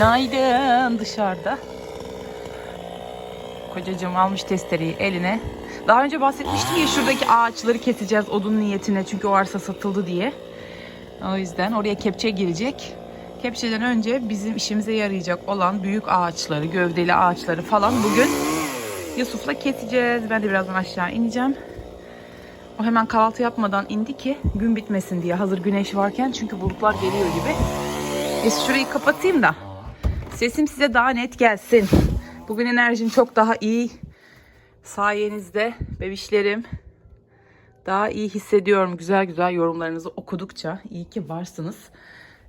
Günaydın dışarıda. Kocacığım almış testereyi eline. Daha önce bahsetmiştim ya şuradaki ağaçları keseceğiz odun niyetine çünkü o arsa satıldı diye. O yüzden oraya kepçe girecek. Kepçeden önce bizim işimize yarayacak olan büyük ağaçları, gövdeli ağaçları falan bugün Yusuf'la keseceğiz. Ben de birazdan aşağı ineceğim. O hemen kahvaltı yapmadan indi ki gün bitmesin diye hazır güneş varken çünkü bulutlar geliyor gibi. Biz şurayı kapatayım da sesim size daha net gelsin. Bugün enerjim çok daha iyi. Sayenizde bebişlerim daha iyi hissediyorum. Güzel güzel yorumlarınızı okudukça iyi ki varsınız.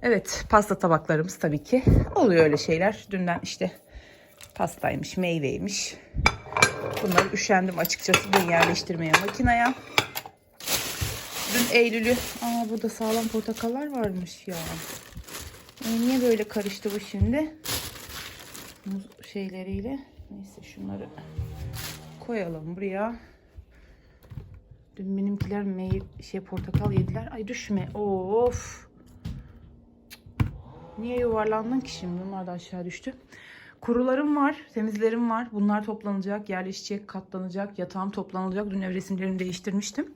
Evet pasta tabaklarımız tabii ki oluyor öyle şeyler. Dünden işte pastaymış, meyveymiş. Bunları üşendim açıkçası dün yerleştirmeye makineye. Dün Eylül'ü... Aa burada sağlam portakallar varmış ya. Niye böyle karıştı bu şimdi? Muz şeyleriyle. Neyse şunları koyalım buraya. Dün benimkiler meyve şey portakal yediler. Ay düşme. Of. Niye yuvarlandın ki şimdi? Bunlar da aşağı düştü. Kurularım var, temizlerim var. Bunlar toplanacak, yerleşecek, katlanacak, yatağım toplanacak. Dün ev resimlerimi değiştirmiştim.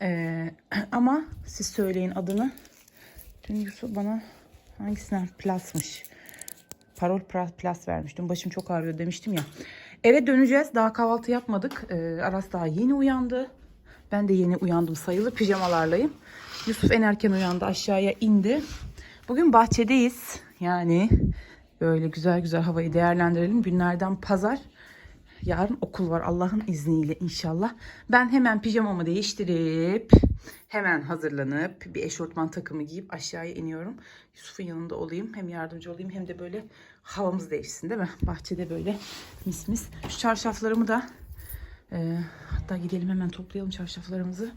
Ee, ama siz söyleyin adını. Dün Yusuf bana hangisinden plasmış. Parol pra- plas vermiştim. Başım çok ağrıyor demiştim ya. Eve döneceğiz. Daha kahvaltı yapmadık. Ee, Aras daha yeni uyandı. Ben de yeni uyandım sayılır. Pijamalarlayım. Yusuf en erken uyandı. Aşağıya indi. Bugün bahçedeyiz. Yani böyle güzel güzel havayı değerlendirelim. Günlerden pazar. Yarın okul var Allah'ın izniyle inşallah. Ben hemen pijamamı değiştirip hemen hazırlanıp bir eşortman takımı giyip aşağıya iniyorum. Yusuf'un yanında olayım. Hem yardımcı olayım hem de böyle havamız değişsin değil mi? Bahçede böyle mis mis. Şu çarşaflarımı da e, hatta gidelim hemen toplayalım çarşaflarımızı.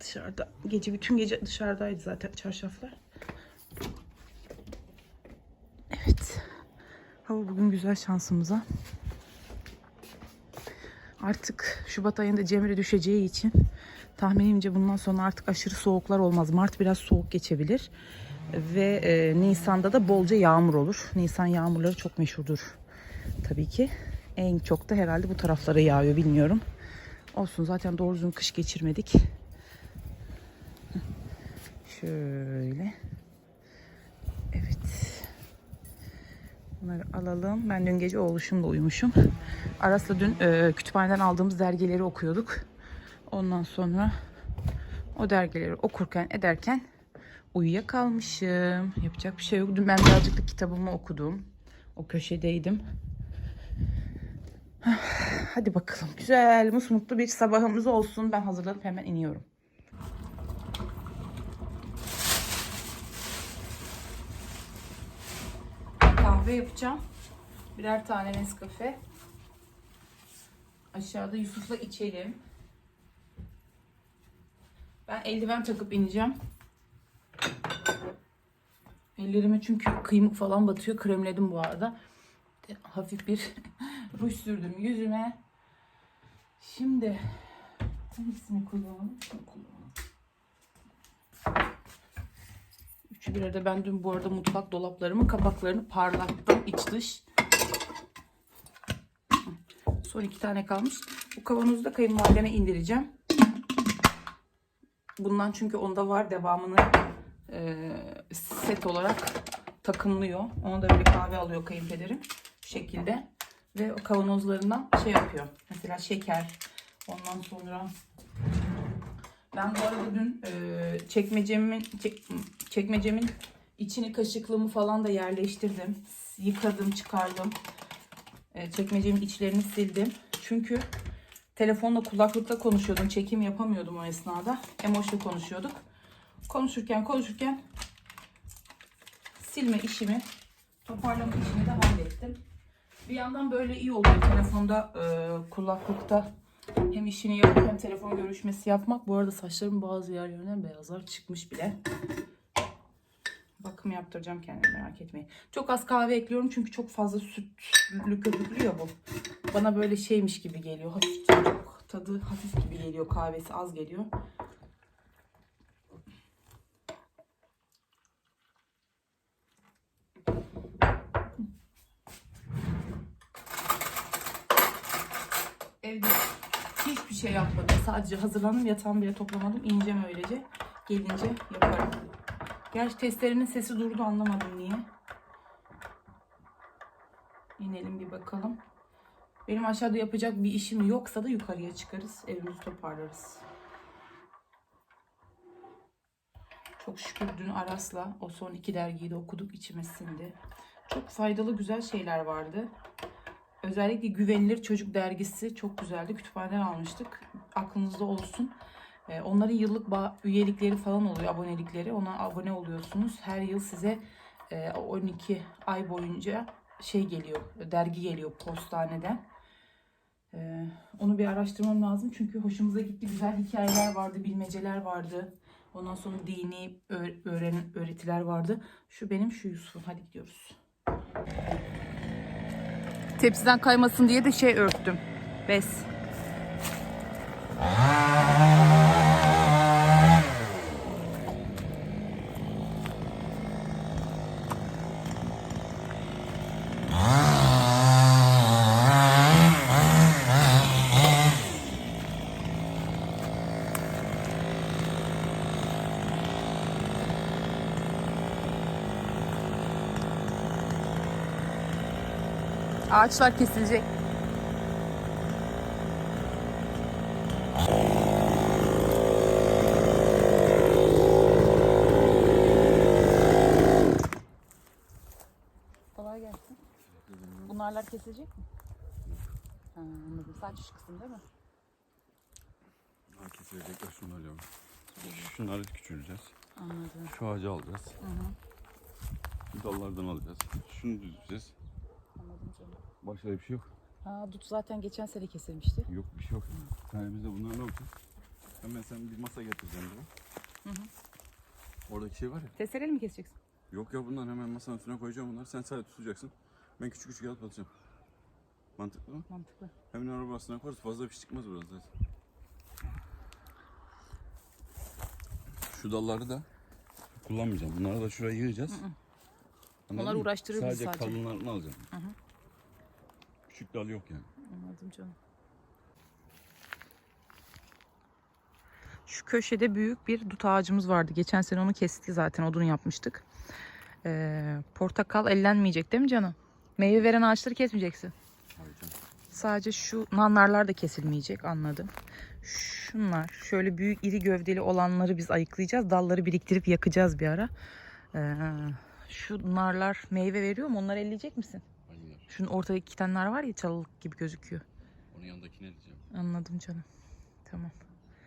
Dışarıda gece bütün gece dışarıdaydı zaten çarşaflar. Evet. Hava bugün güzel şansımıza. Artık Şubat ayında Cemre düşeceği için tahminimce bundan sonra artık aşırı soğuklar olmaz. Mart biraz soğuk geçebilir. Ve e, Nisan'da da bolca yağmur olur. Nisan yağmurları çok meşhurdur. Tabii ki. En çok da herhalde bu taraflara yağıyor bilmiyorum. Olsun zaten doğru düzgün kış geçirmedik. Şöyle. Evet. Bunları alalım. Ben dün gece oğluşumla uyumuşum. Aras'la dün e, kütüphaneden aldığımız dergileri okuyorduk. Ondan sonra o dergileri okurken ederken uyuyakalmışım. Yapacak bir şey yok. Dün ben birazcık da kitabımı okudum. O köşedeydim. Hadi bakalım. Güzel, musmutlu bir sabahımız olsun. Ben hazırlanıp hemen iniyorum. Kahve yapacağım. Birer tane Nescafe. Aşağıda Yusuf'la içelim. Ben eldiven takıp ineceğim. Ellerime çünkü kıymık falan batıyor. Kremledim bu arada. Hafif bir ruj sürdüm yüzüme. Şimdi hangisini kullanalım? Kullanalım. Üçü bir arada ben dün bu arada mutfak dolaplarımın kapaklarını parlattım iç dış. Son iki tane kalmış. Bu kavanozu da kayınvalideme indireceğim. Bundan çünkü onda var devamını e, set olarak takımlıyor. Onu da böyle kahve alıyor kayınpederim. Bu şekilde. Ve o kavanozlarından şey yapıyor. Mesela şeker. Ondan sonra ben bu arada dün e, çekmecemin çek- çekmecemin içini kaşıklığımı falan da yerleştirdim. Yıkadım, çıkardım. E, çekmecemin içlerini sildim. Çünkü telefonla kulaklıkla konuşuyordum. Çekim yapamıyordum o esnada. Emoş'la konuşuyorduk. Konuşurken konuşurken silme işimi, toparlama işini de hallettim. Bir yandan böyle iyi oluyor telefonda, e, kulaklıkta hem işini yapıp hem telefon görüşmesi yapmak. Bu arada saçlarımın bazı yerlerinden beyazlar çıkmış bile. Bakım yaptıracağım kendime merak etmeyin. Çok az kahve ekliyorum çünkü çok fazla sütlü köpüklü ya bu. Bana böyle şeymiş gibi geliyor. Hafif tadı hafif gibi geliyor. Kahvesi az geliyor. Evde hiçbir şey yapmadım. Sadece hazırlandım. Yatağımı bile toplamadım. İneceğim öylece. Gelince yaparım. Gerçi testerenin sesi durdu anlamadım niye. İnelim bir bakalım. Benim aşağıda yapacak bir işim yoksa da yukarıya çıkarız. Evimizi toparlarız. Çok şükür dün Aras'la o son iki dergiyi de okuduk içime sindi. Çok faydalı güzel şeyler vardı. Özellikle Güvenilir Çocuk Dergisi çok güzeldi. Kütüphaneden almıştık. Aklınızda olsun. Ee, Onların yıllık üyelikleri falan oluyor, abonelikleri. Ona abone oluyorsunuz. Her yıl size e, 12 ay boyunca şey geliyor, dergi geliyor postaneden. Ee, Onu bir araştırmam lazım çünkü hoşumuza gitti. Güzel hikayeler vardı, bilmeceler vardı. Ondan sonra dini öğ- öğren öğretiler vardı. Şu benim, şu Yusuf'un. Hadi gidiyoruz. Tepsiden kaymasın diye de şey örttüm. Bez. Ağaçlar kesilecek. Kolay gelsin. Bunlarlar kesilecek mi? Ha, anladım. Sadece şu kısım değil mi? Ha, kesilecekler şunlar ya. Şunları küçüleceğiz. Anladım. Şu ağacı alacağız. Hı hı. Dallardan alacağız. Şunu düzeceğiz. Anladım canım. Başka bir şey yok. Ha, dut zaten geçen sene kesilmişti. Yok bir şey yok. Tanemizde bunlar ne olacak? Hemen sen bir masa getireceğim buraya. Hı hı. Oradaki şey var ya. Testereyle mi keseceksin? Yok ya bunlar hemen masanın üstüne koyacağım bunları. Sen sadece tutacaksın. Ben küçük küçük alıp atacağım. Mantıklı mı? Mantıklı. Hemen arabasına koyarız. Fazla bir şey çıkmaz burada zaten. Şu dalları da kullanmayacağım. Bunları da şuraya yığacağız. Anladın Onlar mı? uğraştırır bizi sadece. sadece. kalınlarını alacağım. Hı hı. Küçük dal yok yani. Anladım canım. Şu köşede büyük bir dut ağacımız vardı. Geçen sene onu kesti zaten odun yapmıştık. Ee, portakal ellenmeyecek değil mi canım? Meyve veren ağaçları kesmeyeceksin. Hayır canım. Sadece şu nanlarlar da kesilmeyecek anladım. Şunlar şöyle büyük iri gövdeli olanları biz ayıklayacağız. Dalları biriktirip yakacağız bir ara. Ee, şu narlar meyve veriyor mu? Onları elleyecek misin? Şunun ortadaki iki tane nar var ya çalılık gibi gözüküyor. Onun yanındakini edeceğim. Anladım canım. Tamam.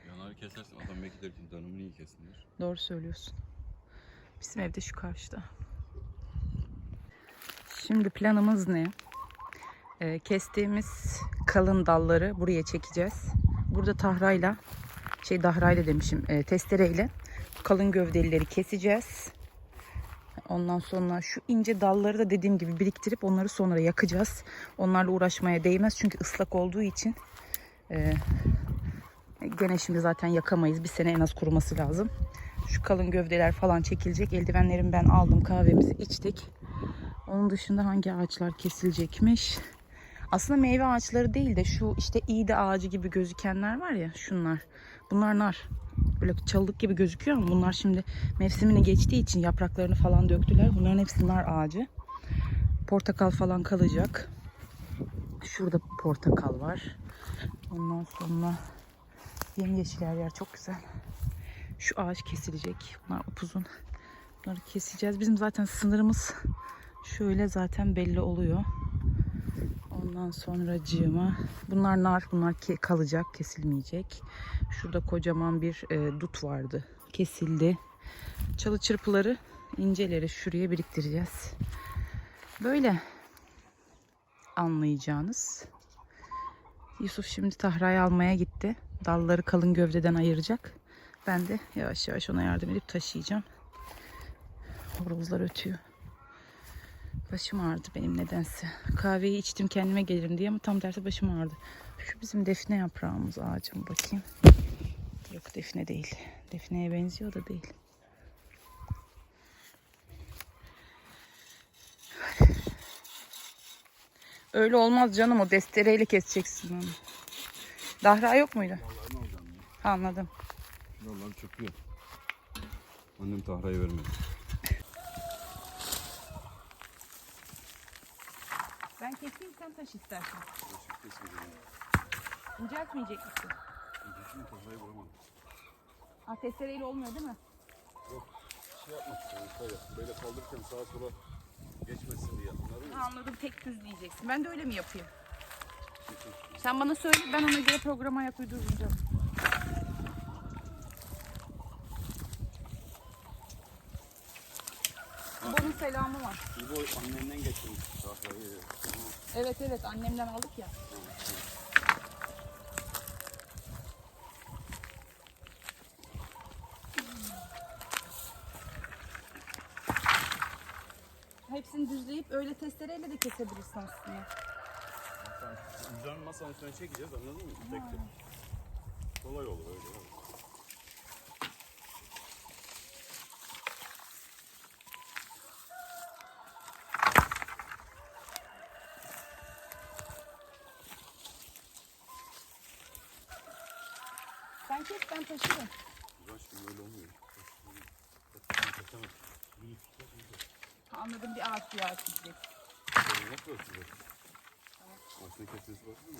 Yanarı kesersin adam belki der ki danımı niye kestinler? Doğru söylüyorsun. Bizim evde şu karşıda. Şimdi planımız ne? Ee, kestiğimiz kalın dalları buraya çekeceğiz. Burada tahrayla, şey dahrayla demişim, e, testereyle kalın gövdelileri keseceğiz. Ondan sonra şu ince dalları da dediğim gibi biriktirip onları sonra yakacağız. Onlarla uğraşmaya değmez çünkü ıslak olduğu için e, gene şimdi zaten yakamayız. Bir sene en az kuruması lazım. Şu kalın gövdeler falan çekilecek. Eldivenlerimi ben aldım. Kahvemizi içtik. Onun dışında hangi ağaçlar kesilecekmiş? Aslında meyve ağaçları değil de şu işte iğde ağacı gibi gözükenler var ya şunlar. Bunlar nar. Böyle çalılık gibi gözüküyor ama bunlar şimdi mevsimini geçtiği için yapraklarını falan döktüler. Bunların hepsi nar ağacı. Portakal falan kalacak. Şurada portakal var. Ondan sonra yemyeşil her yer çok güzel. Şu ağaç kesilecek. Bunlar upuzun. Bunları keseceğiz. Bizim zaten sınırımız şöyle zaten belli oluyor. Ondan sonra cığıma. Bunlar nar. Bunlar ke- kalacak. Kesilmeyecek. Şurada kocaman bir e, dut vardı. Kesildi. Çalı çırpıları inceleri şuraya biriktireceğiz. Böyle anlayacağınız. Yusuf şimdi tahrayı almaya gitti. Dalları kalın gövdeden ayıracak. Ben de yavaş yavaş ona yardım edip taşıyacağım. Horozlar ötüyor. Başım ağrıdı benim nedense. Kahveyi içtim kendime gelirim diye ama tam tersi başım ağrıdı. Şu bizim defne yaprağımız ağacım bakayım. Yok defne değil. Defneye benziyor da değil. Öyle olmaz canım o destereyle keseceksin onu. Dahra yok muydu? Anladım. Yollar çöküyor. Annem tahrayı vermedi. Ben keseyim sen taş istersen. İnceltmeyecek misin? Düşün tahrayı vuramadım. Ha testereyle olmuyor değil mi? Yok. Şey yapmak istiyorum böyle. Böyle kaldırırken sağa sola geçmesin diye. Anladın mı? Anladım tek düz diyeceksin. Ben de öyle mi yapayım? Sen bana söyle ben ona göre programa ayak uyduracağım. Selamı var. Bu annenden getirmiş. Evet evet annemden aldık ya. Hepsini düzleyip öyle testereyle de kesebilirsin aslında. Güzel masanın üstüne çekeceğiz anladın mı? Tek tek. Kolay olur öyle. Sen kes ben taşırım. Aşkım öyle olmuyor. Anladım bir ağaç bir ağaç gidecek. Nasıl ölçeceğiz? Aslında kesmesi var mı?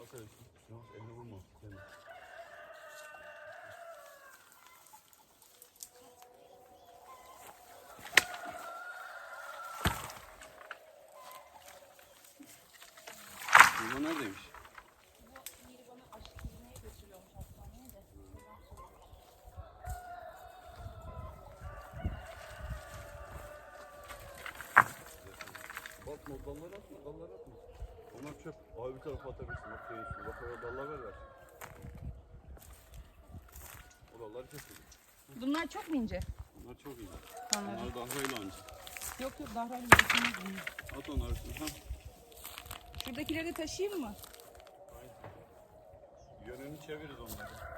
Bak öyle. Yavaş eline vurma. Kendine. Yılma neredeymiş? Batma dalları atma dalları atma. Onlar çöp. Abi bir tarafa atabilirsin. Bak şeyin üstüne. Bak oraya dallar ver ver. O dalları kesin. Bunlar çok mu ince? Bunlar çok iyi. Anladım. Bunlar dahrayla anca. Yok yok dahrayla kesilmez bunlar. At onları üstüne. Ha. Şuradakileri taşıyayım mı? Yönünü çeviririz onları.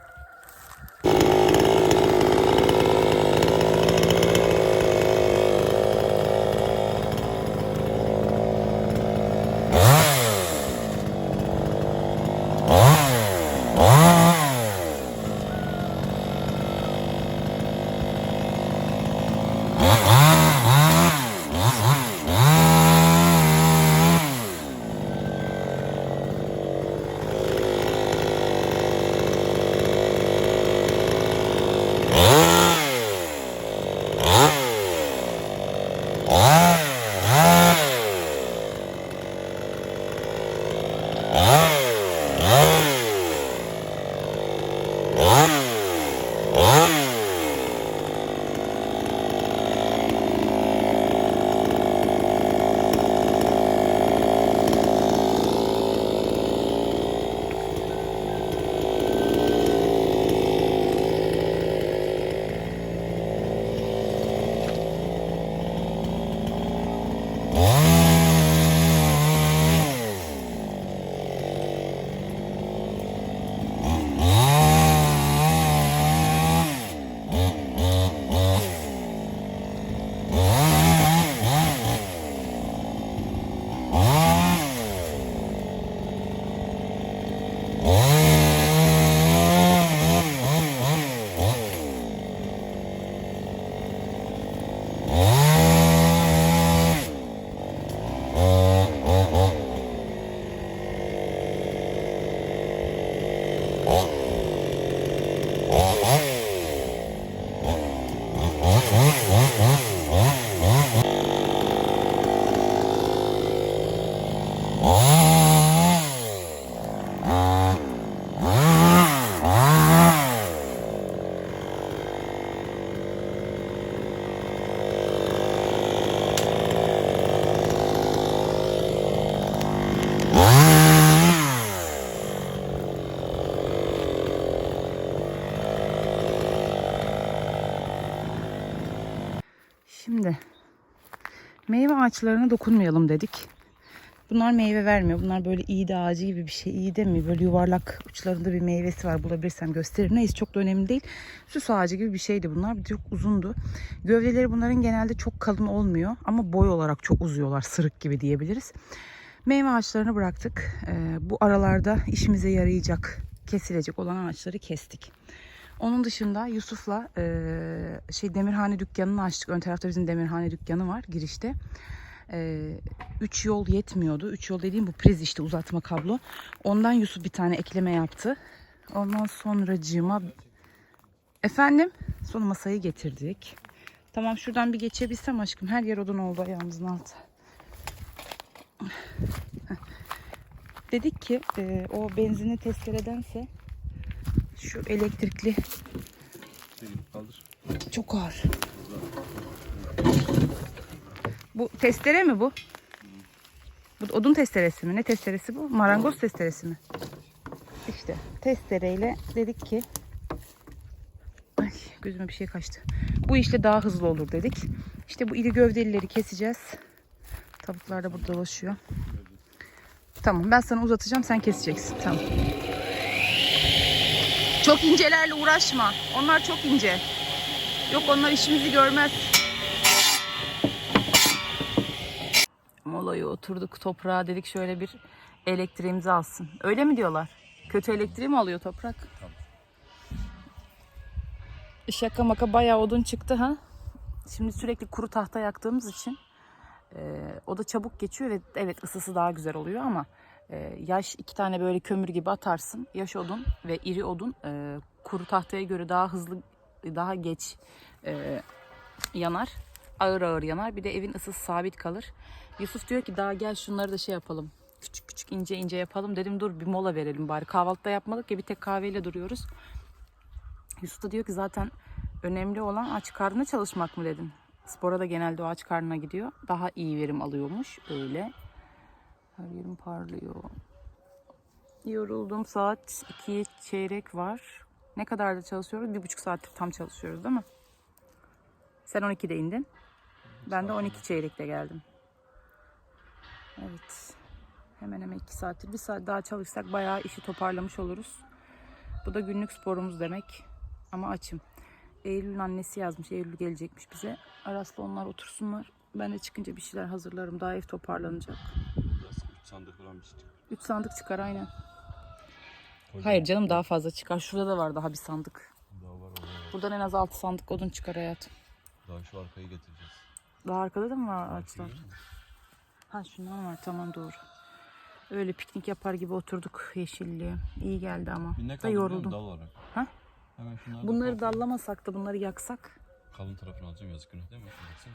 Ağaçlarına dokunmayalım dedik. Bunlar meyve vermiyor. Bunlar böyle iğde ağacı gibi bir şey. İğde mi? Böyle yuvarlak uçlarında bir meyvesi var. Bulabilirsem gösteririm. Neyse çok da önemli değil. Süs ağacı gibi bir şeydi bunlar. Bir çok uzundu. Gövdeleri bunların genelde çok kalın olmuyor. Ama boy olarak çok uzuyorlar. Sırık gibi diyebiliriz. Meyve ağaçlarını bıraktık. Ee, bu aralarda işimize yarayacak, kesilecek olan ağaçları kestik. Onun dışında Yusuf'la eee, şey demirhane dükkanını açtık. Ön tarafta bizim demirhane dükkanı var girişte. Eee, üç yol yetmiyordu. Üç yol dediğim bu priz işte uzatma kablo. Ondan Yusuf bir tane ekleme yaptı. Ondan sonracığıma efendim sonra masayı getirdik. Tamam şuradan bir geçebilsem aşkım. Her yer odun oldu ayağımızın altı. Dedik ki eee, o benzinli testeredense şu elektrikli kaldır. çok ağır. Bu testere mi bu? Bu odun testeresi mi? Ne testeresi bu? Marangoz testeresi mi? İşte testereyle dedik ki Ay gözüme bir şey kaçtı. Bu işle daha hızlı olur dedik. İşte bu iri gövdelileri keseceğiz. Tavuklar da burada dolaşıyor. Tamam ben sana uzatacağım sen keseceksin. Tamam. Çok incelerle uğraşma. Onlar çok ince. Yok onlar işimizi görmez. Molaya oturduk toprağa dedik şöyle bir elektriğimizi alsın. Öyle mi diyorlar? Kötü elektriği mi alıyor toprak? Şaka maka bayağı odun çıktı ha. Şimdi sürekli kuru tahta yaktığımız için e, o da çabuk geçiyor ve evet ısısı daha güzel oluyor ama e, yaş iki tane böyle kömür gibi atarsın. Yaş odun ve iri odun e, kuru tahtaya göre daha hızlı daha geç e, yanar. Ağır ağır yanar. Bir de evin ısısı sabit kalır. Yusuf diyor ki daha gel şunları da şey yapalım. Küçük küçük ince ince yapalım. Dedim dur bir mola verelim bari. Kahvaltıda yapmadık ya bir tek kahveyle duruyoruz. Yusuf da diyor ki zaten önemli olan aç karnına çalışmak mı dedin. Spora da genelde o aç karnına gidiyor. Daha iyi verim alıyormuş öyle. Her yerim parlıyor. Yoruldum saat 2 çeyrek var. Ne kadar da çalışıyoruz? Bir buçuk saattir tam çalışıyoruz değil mi? Sen 12'de indin. Ben de 12 çeyrekte geldim. Evet. Hemen hemen 2 saattir. Bir saat daha çalışsak bayağı işi toparlamış oluruz. Bu da günlük sporumuz demek. Ama açım. Eylül'ün annesi yazmış. Eylül gelecekmiş bize. Aras'la onlar otursunlar. Ben de çıkınca bir şeyler hazırlarım. Daha ev toparlanacak. Sandık falan bir şey. 3 sandık çıkar aynen. Hayır canım daha fazla çıkar. Şurada da var daha bir sandık. Daha var orada. var. Buradan en az 6 sandık odun çıkar hayatım. Daha şu arkayı getireceğiz. Daha arkada da mı var ağaçlar? Ha şunlar var tamam doğru. Öyle piknik yapar gibi oturduk yeşilliğe. İyi geldi ama. Bir ne Da yoruldum. Dal olarak. Ha? Hemen şunları da Bunları kaldır. dallamasak da bunları yaksak. Kalın tarafını alacağım yazık günah değil mi? Baksana.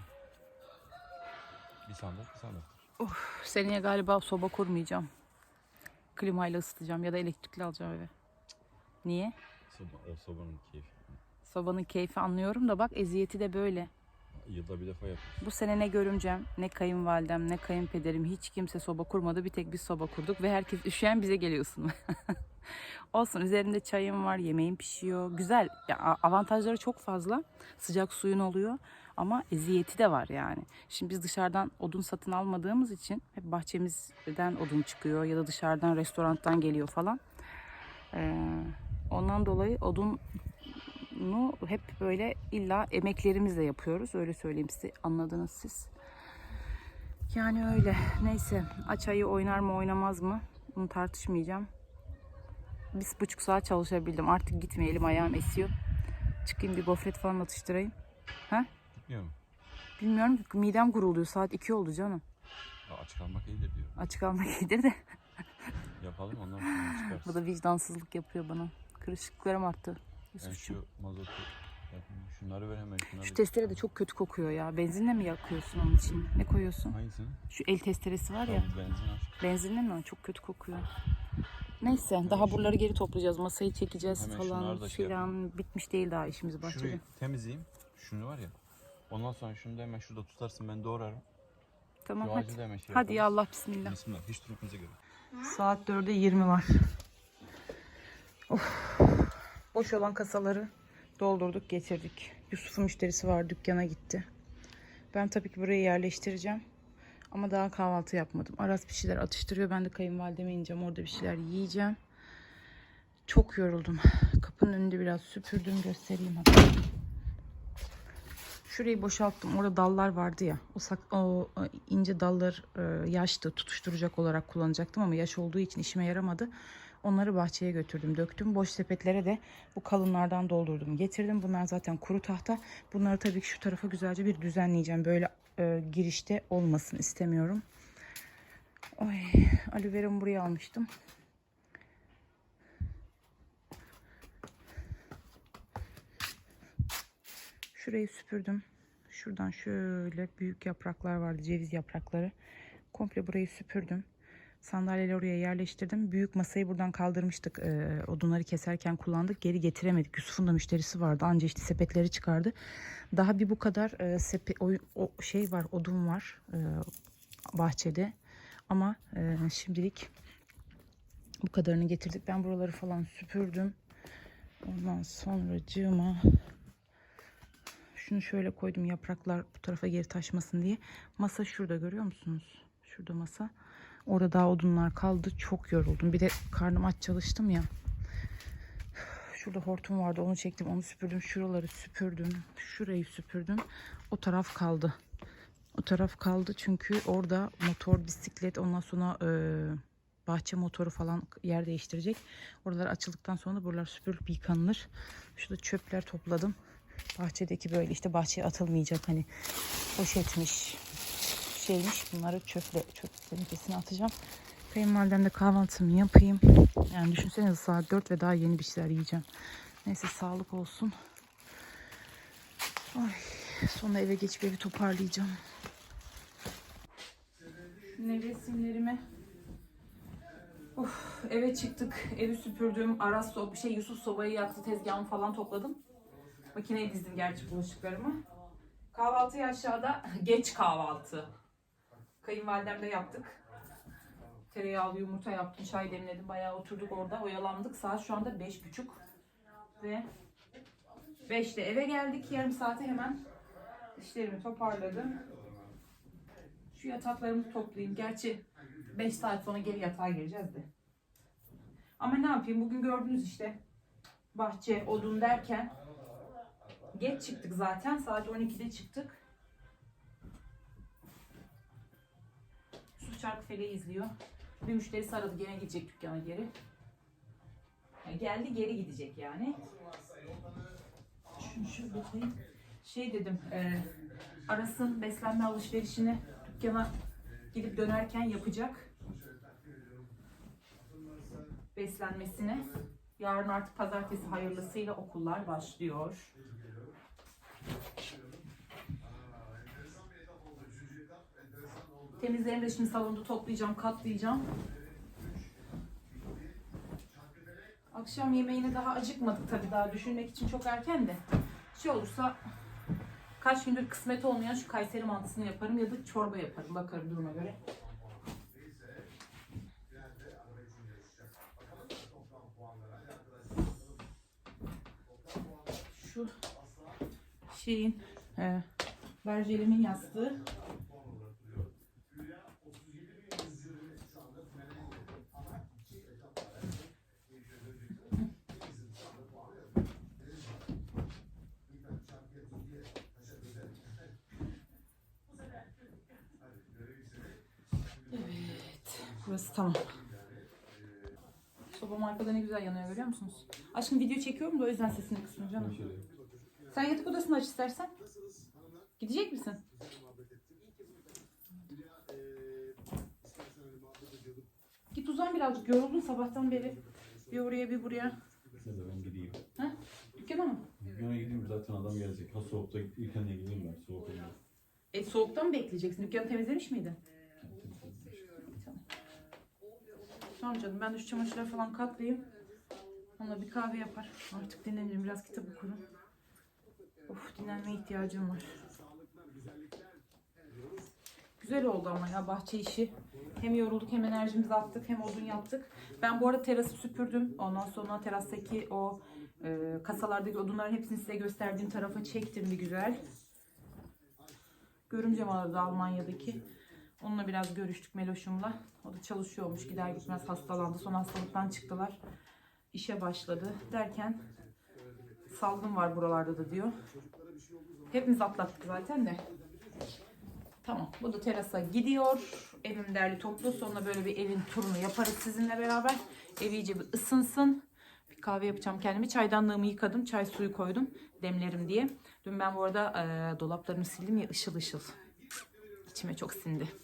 Bir sandık bir sandık. Seneye galiba soba kurmayacağım. Klimayla ısıtacağım ya da elektrikli alacağım eve. Niye? Soba, o sobanın keyfi. Sobanın keyfi anlıyorum da bak eziyeti de böyle. Yılda bir defa yapıyoruz. Bu sene ne görümcem, ne kayınvalidem, ne kayınpederim hiç kimse soba kurmadı. Bir tek biz soba kurduk ve herkes üşüyen bize geliyorsun. Olsun üzerinde çayım var, yemeğim pişiyor. Güzel. Ya, a- avantajları çok fazla. Sıcak suyun oluyor ama eziyeti de var yani. Şimdi biz dışarıdan odun satın almadığımız için hep bahçemizden odun çıkıyor ya da dışarıdan restorandan geliyor falan. Ee, ondan dolayı odun bunu hep böyle illa emeklerimizle yapıyoruz. Öyle söyleyeyim size. Anladınız siz. Yani öyle. Neyse. Aç ayı oynar mı oynamaz mı? Bunu tartışmayacağım. Bir buçuk saat çalışabildim. Artık gitmeyelim. Ayağım esiyor. Çıkayım bir gofret falan atıştırayım. Ha? Gitmiyor mu? Bilmiyorum ki midem gurulduyor. Saat 2 oldu canım. Aa, Aç kalmak iyidir diyor. Açık kalmak iyidir de. Yapalım ondan sonra çıkarsın. Bu da vicdansızlık yapıyor bana. Kırışıklarım arttı. Ben Yusuf'cum. şu mazotu yapayım. Şunları ver hemen şunları. Şu testere de çok kötü kokuyor ya. Benzinle mi yakıyorsun onun için? Ne koyuyorsun? Hangisini? Şu el testeresi var ya. Tamam, benzin aç. Benzinli mi? Çok kötü kokuyor. Neyse daha buraları geri toplayacağız. Masayı çekeceğiz Hemen falan şey filan. Bitmiş değil daha işimiz bahçede. Şurayı temizleyeyim. Şunu var ya. Ondan sonra şunu da hemen şurada tutarsın ben doğrarım. Tamam Şu hadi. da hemen şey Hadi ya yaparız. Allah bismillah. Bismillah. Hiç durumunuza göre. Saat 4'e 20 var. Of. Boş olan kasaları doldurduk getirdik. Yusuf'un müşterisi var dükkana gitti. Ben tabii ki buraya yerleştireceğim. Ama daha kahvaltı yapmadım. Aras bir şeyler atıştırıyor. Ben de kayınvalideme ineceğim. Orada bir şeyler yiyeceğim. Çok yoruldum. Kapının önünde biraz süpürdüm. Göstereyim hatta. Şurayı boşalttım. Orada dallar vardı ya. O, sak, o ince dallar e, yaştı. Tutuşturacak olarak kullanacaktım ama yaş olduğu için işime yaramadı. Onları bahçeye götürdüm, döktüm. Boş sepetlere de bu kalınlardan doldurdum, getirdim. Bunlar zaten kuru tahta. Bunları tabii ki şu tarafa güzelce bir düzenleyeceğim. Böyle e, girişte olmasın istemiyorum. Oy, aloe vera'mı buraya almıştım. Şurayı süpürdüm. Şuradan şöyle büyük yapraklar vardı, ceviz yaprakları. Komple burayı süpürdüm. Sandalyeleri oraya yerleştirdim. Büyük masayı buradan kaldırmıştık. Ee, odunları keserken kullandık. Geri getiremedik. Yusuf'un da müşterisi vardı. Anca işte sepetleri çıkardı. Daha bir bu kadar e, sepe, o, o şey var, odun var e, bahçede. Ama e, şimdilik bu kadarını getirdik. Ben buraları falan süpürdüm. Ondan sonra cığıma şunu şöyle koydum yapraklar bu tarafa geri taşmasın diye. Masa şurada görüyor musunuz? Şurada masa. Orada daha odunlar kaldı. Çok yoruldum. Bir de karnım aç çalıştım ya. Şurada hortum vardı. Onu çektim. Onu süpürdüm. Şuraları süpürdüm. Şurayı süpürdüm. O taraf kaldı. O taraf kaldı çünkü orada motor, bisiklet ondan sonra e, bahçe motoru falan yer değiştirecek. Oralar açıldıktan sonra buralar süpürülüp yıkanılır. Şurada çöpler topladım. Bahçedeki böyle işte bahçeye atılmayacak hani poşetmiş, şeymiş bunları çöple çöp tenekesine atacağım. Kayınvalidemde kahvaltımı yapayım. Yani düşünsenize saat 4 ve daha yeni bir şeyler yiyeceğim. Neyse sağlık olsun. Ay, sonra eve geçip evi toparlayacağım. Nevresimlerimi Of, eve çıktık. Evi süpürdüm. Aras so şey Yusuf sobayı yaktı. Tezgahımı falan topladım. Makineye dizdim gerçi bulaşıklarımı. Kahvaltıyı aşağıda geç kahvaltı. Kayınvalidemle yaptık. Tereyağlı yumurta yaptım, çay demledim. Bayağı oturduk orada, oyalandık. Saat şu anda beş buçuk. Ve 5'te eve geldik. Yarım saate hemen işlerimi toparladım. Şu yataklarımı toplayayım. Gerçi 5 saat sonra geri yatağa gireceğiz de. Ama ne yapayım? Bugün gördünüz işte. Bahçe, odun derken geç çıktık zaten. Saat 12'de çıktık. Su çark feleği izliyor. Bir müşterisi aradı gene gidecek dükkana geri. Yani geldi geri gidecek yani. Şunu şurada koyayım. Şey dedim, e, Aras'ın beslenme alışverişini dükkana gidip dönerken yapacak. Beslenmesini. Yarın artık pazartesi hayırlısıyla okullar başlıyor. Temizlerimi de şimdi salonda toplayacağım, katlayacağım. Akşam yemeğine daha acıkmadık tabii daha düşünmek için çok erken de. Şey olursa kaç gündür kısmet olmayan şu Kayseri mantısını yaparım ya da çorba yaparım bakarım duruma göre. Şu şeyin e, berjerimin yastığı. Burası tamam. Sobam arkada ne güzel yanıyor görüyor musunuz? Aşkım video çekiyorum da o yüzden sesini kısmım canım. Sen yatak odasını aç istersen. Gidecek misin? Git uzan birazcık. Yoruldun sabahtan beri. Bir oraya bir buraya. Neyse ben gideyim. Dükkana mı? Dükkana gideyim zaten adam gelecek. Ha soğukta ilk önce gideyim ben. Soğuk olmaz. E soğuktan mı bekleyeceksin? Dükkanı temizlemiş miydin? Tamam canım ben de şu çamaşırları falan katlayayım. Onunla bir kahve yapar. Artık dinlenirim. Biraz kitap okurum. Of dinlenmeye ihtiyacım var. Güzel oldu ama ya bahçe işi. Hem yorulduk hem enerjimizi attık hem odun yaptık. Ben bu arada terası süpürdüm. Ondan sonra terastaki o e, kasalardaki odunların hepsini size gösterdiğim tarafa çektim bir güzel. Görümcem aradı Almanya'daki. Onunla biraz görüştük Meloş'umla. O da çalışıyormuş. Gider gitmez hastalandı. Son hastalıktan çıktılar. İşe başladı. Derken salgın var buralarda da diyor. Hepimiz atlattık zaten de. Tamam. Bu da terasa gidiyor. Evim derli toplu. Sonra böyle bir evin turunu yaparız sizinle beraber. Ev iyice bir ısınsın. Bir kahve yapacağım kendime. Çaydanlığımı yıkadım. Çay suyu koydum. Demlerim diye. Dün ben bu arada e, dolaplarımı sildim ya ışıl ışıl. İçime çok sindi.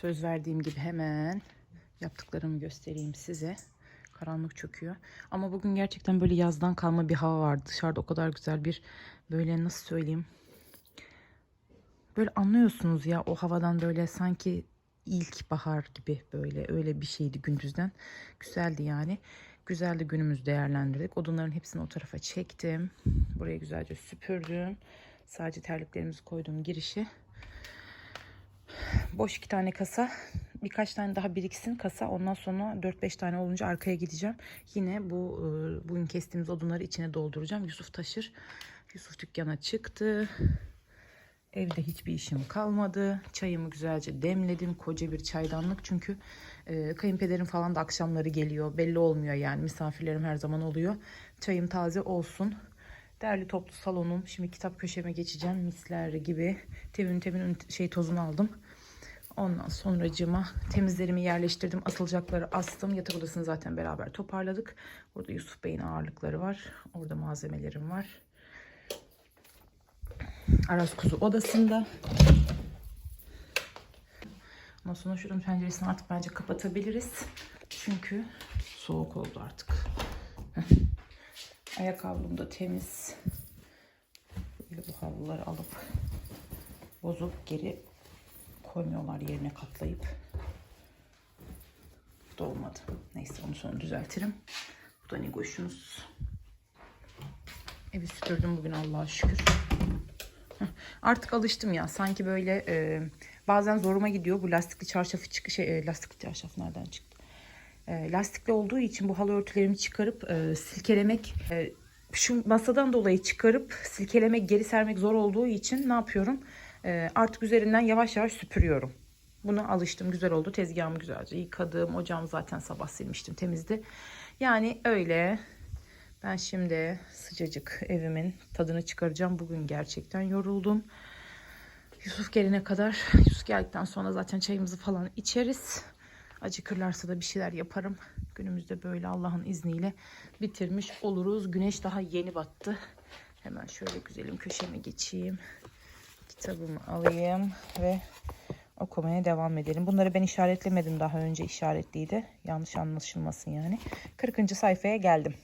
Söz verdiğim gibi hemen yaptıklarımı göstereyim size. Karanlık çöküyor. Ama bugün gerçekten böyle yazdan kalma bir hava vardı. Dışarıda o kadar güzel bir böyle nasıl söyleyeyim. Böyle anlıyorsunuz ya o havadan böyle sanki ilk bahar gibi böyle öyle bir şeydi gündüzden. Güzeldi yani. Güzeldi günümüzü değerlendirdik. Odunların hepsini o tarafa çektim. Buraya güzelce süpürdüm. Sadece terliklerimizi koydum girişi boş iki tane kasa. Birkaç tane daha biriksin kasa. Ondan sonra 4-5 tane olunca arkaya gideceğim. Yine bu e, bugün kestiğimiz odunları içine dolduracağım. Yusuf taşır. Yusuf dükkana çıktı. Evde hiçbir işim kalmadı. Çayımı güzelce demledim. Koca bir çaydanlık. Çünkü e, kayınpederim falan da akşamları geliyor. Belli olmuyor yani. Misafirlerim her zaman oluyor. Çayım taze olsun. Derli toplu salonum. Şimdi kitap köşeme geçeceğim. Misler gibi. Tevin tevin şey tozunu aldım. Ondan sonracığıma temizlerimi yerleştirdim. Asılacakları astım. Yatak odasını zaten beraber toparladık. Burada Yusuf Bey'in ağırlıkları var. Orada malzemelerim var. Aras kuzu odasında. Ondan sonra şuranın penceresini artık bence kapatabiliriz. Çünkü soğuk oldu artık. Heh. Ayakkabım da temiz. Böyle bu havluları alıp bozup geri koymuyorlar yerine katlayıp. Bu da olmadı. Neyse onu sonra düzeltirim. Bu da Nigoş'unuz. Evi süpürdüm bugün Allah'a şükür. Artık alıştım ya. Sanki böyle e, bazen zoruma gidiyor. Bu lastikli çarşafı çık şey e, lastikli çarşaf nereden çıktı? E, lastikli olduğu için bu halı örtülerimi çıkarıp e, silkelemek e, şu masadan dolayı çıkarıp silkelemek geri sermek zor olduğu için ne yapıyorum? E, artık üzerinden yavaş yavaş süpürüyorum. Buna alıştım. Güzel oldu. Tezgahımı güzelce yıkadım. Ocağımı zaten sabah silmiştim. Temizdi. Yani öyle. Ben şimdi sıcacık evimin tadını çıkaracağım. Bugün gerçekten yoruldum. Yusuf gelene kadar, Yusuf geldikten sonra zaten çayımızı falan içeriz. Acıkırlarsa da bir şeyler yaparım. Günümüzde böyle Allah'ın izniyle bitirmiş oluruz. Güneş daha yeni battı. Hemen şöyle güzelim köşeme geçeyim. Kitabımı alayım ve okumaya devam edelim. Bunları ben işaretlemedim daha önce işaretliydi. Yanlış anlaşılmasın yani. 40. sayfaya geldim.